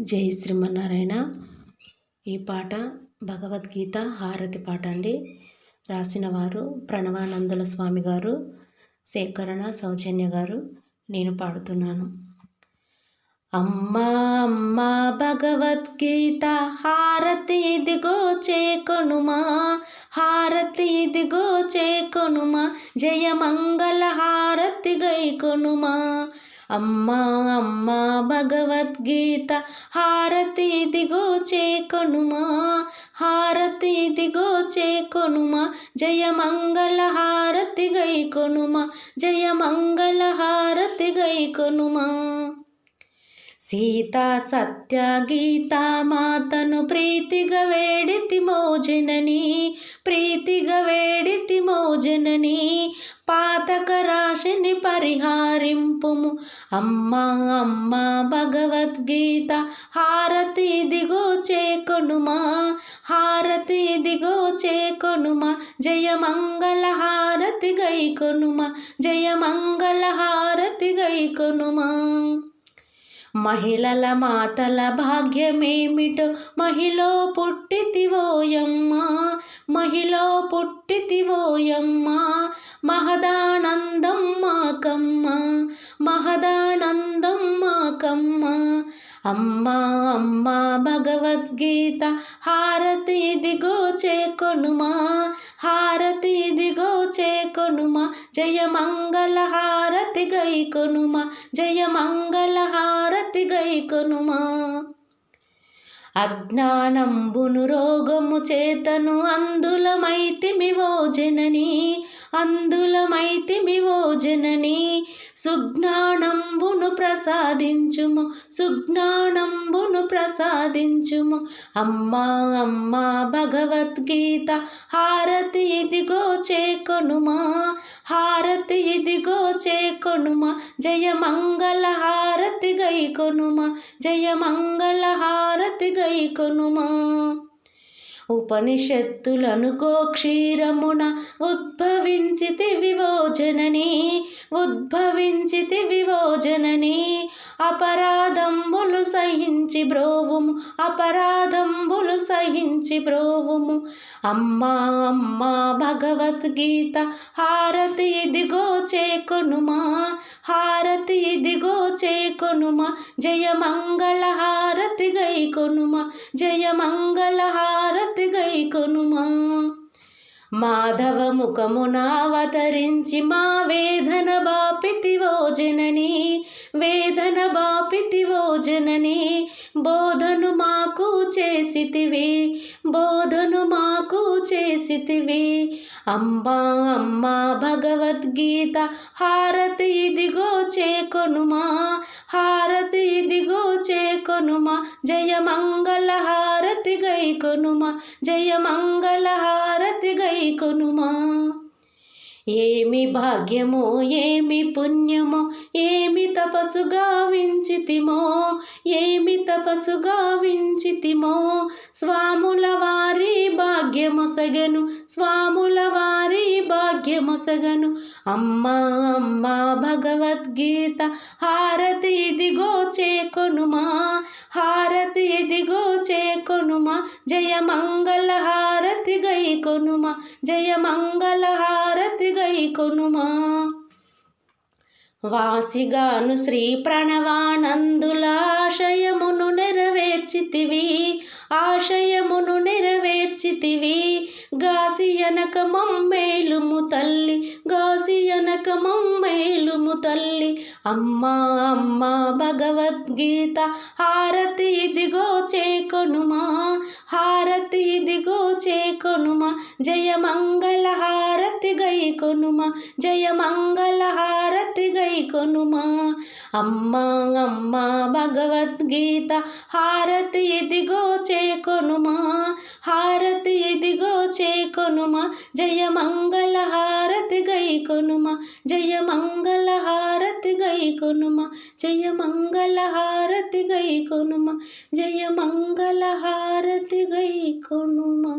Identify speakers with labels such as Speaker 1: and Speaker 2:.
Speaker 1: జై శ్రీమన్నారాయణ. ఈ పాట భగవద్గీత హారతి పాట అండి. రాసిన వారు ప్రణవానందుల స్వామి గారు సేకరణ సౌజన్య గారు. నేను పాడుతున్నాను. అమ్మా అమ్మా భగవద్గీత హారతి ఇదిగో చేకొనుమా హారతి ఇదిగో చేకొనుమా జయమంగళ హారతి గైకొనుమా అమ్మా అమ్మా భగవద్గీత హారతి దిగో చేకొనుమా హారతి దిగో చేకొనుమా జయ మంగళ హారతి గైకొనుమా జయ మంగళ హారతి గైకొనుమా. సీతా సత్య గీతా మాతను ప్రీతిగా వేడితి మోజనని ప్రీతిగా వేడితి మోజనని పాతక రాశిని పరిహారింపుము. అమ్మ అమ్మ భగవద్గీత హారతి ఇదిగో చేకొనుమా హారతి ఇదిగో చేకొనుమా జయ మంగళ హారతి గైకొనుమా జయ మంగళ హారతి గైకొనుమా. మహిళల మాతల భాగ్యమేమిటో మహిళ పుట్టితివోయమ్మా మహిళ పుట్టితివోయమ్మా మహదానందం మాకమ్మ మహదానందం మాకమ్మ అమ్మా అమ్మా భగవద్గీత హారతి ఇదిగో చేకొనుమా. హారతి ఇదిగో చేకొనుమా. జయమంగళ హార హారతి గైకొనుమా జయ మంగళ హారతి గైకొనుమా. అజ్ఞానంబును రోగము చేతను అందులమైతిమివో జనని అందులమైతిమివో జనని. సుజ్ఞానంబును ప్రసాదించుము సుజ్ఞానంబును ప్రసాదించుము. అమ్మా అమ్మా భగవద్గీత హారతి ఇదిగో చేకొనుమా. హారతి ఇదిగో చేకొనుమ. జయ మంగళ హారతి గైకొనుమా. జయ మంగళ హారతి గైకొనుమా. ఉపనిషత్తులనుకో క్షీరమున ఉద్భవించితి వివోజనని ఉద్భవించితి వివోజనని అపరాధంబు సహించి బ్రోవుము అపరాధంబులు సహించి బ్రోవుము. అమ్మా అమ్మా భగవద్గీత హారతి ఇదిగో చేకొనుమా హారతి ఇదిగో చేకొనుమా జయ మంగళ హారతి గైకొనుమా జయ మంగళ హారతి గైకొనుమా. మాధవ ముఖమునావతరించి మా వేదన బాపితివో జనని వేదన బాపితివో జనని బోధను మాకు చేసితివి బోధను మాకు చేసితివి. అమ్మా అమ్మా భగవద్గీత హారతి ఇదిగో చేకొనుమా హారతి ఇదిగో చేకొనుమా జయ మంగళ హారతి గైకొనుమా జయ మంగళ కొనుమా? ఏమి భాగ్యమో ఏమి పుణ్యమో ఏమి తపసుగా వించితిమో ఏమి తపసుగా వించితిమో. స్వాముల వారి భాగ్యమొసగను స్వాముల వారి భాగ్యమొసగను అమ్మా అమ్మా భగవద్గీత హారతి ఇదిగో చేకొనుమా? హారతి ఇదిగో చేకొనుమా? జయ మంగళ హారతి గైకొనుమా జయ మంగళ హారతి గైకొనుమా వాసిగాను శ్రీ ప్రణవానందులాశయమును నెరవేర్చితివి. ఆశయమును నెరవేర్చితివి. గాసియనక మమ్మేలుము తల్లి గాసియనక మమ్మేలుము తల్లి. అమ్మ అమ్మ భగవద్గీత హారతి ఇదిగో చేకొనుమా హారతి ఇదిగో చేకొనుమా. జయ మంగళ హారతి గైకొనుమా జయ మంగళ హారతి గైకొనుమా. అమ్మ అమ్మ భగవద్గీత హారతి ఇదిగో చేకొనుమా. చేకొనుమా జయ మంగళ హారతి గైకొనుమా జయ మంగళ హారతి గైకొనుమా జయ మంగళ హారతి గైకొనుమా జయ మంగళ హారతి గైకొనుమా